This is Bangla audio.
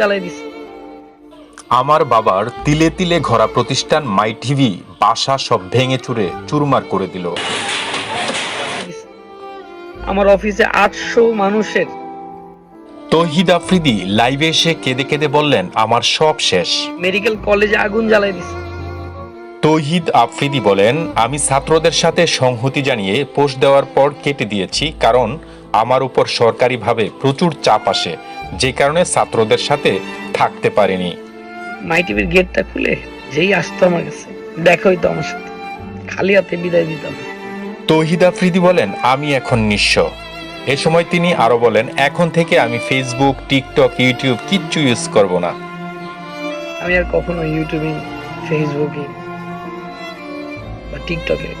জ্বালাই দিছে। আমার বাবার তিলে তিলে ঘরা প্রতিষ্ঠান মাই টিভি বাসা সব ভেঙে চুরে চুরমার করে দিল। আমার অফিসে আটশো মানুষের। তহিদ আফ্রিদি লাইভে এসে কেঁদে কেঁদে বললেন আমার সব শেষ। মেডিকেল কলেজে আগুন জ্বালাই দিছে। তৌহিদ আফ্রিদি বলেন আমি ছাত্রদের সাথে সংহতি জানিয়ে পোস্ট দেওয়ার পর কেটে দিয়েছি কারণ আমার উপর সরকারিভাবে প্রচুর চাপ আসে। যে কারণে ছাত্রদের সাথে থাকতে পারিনি। মাই টিভির গেটটা খুলে যেই আসতো আমার কাছে দেখা হইতো আমার সাথে। খালি হাতে বিদায় দিতাম। তৌহিদ আফ্রিদি বলেন আমি এখন নিঃস্ব। এ সময় তিনি আরও বলেন এখন থেকে আমি ফেসবুক টিকটক ইউটিউব কিচ্ছু ইউজ করব না। আমি আর কখনো ইউটিউবে ফেসবুকে বা টিকটকে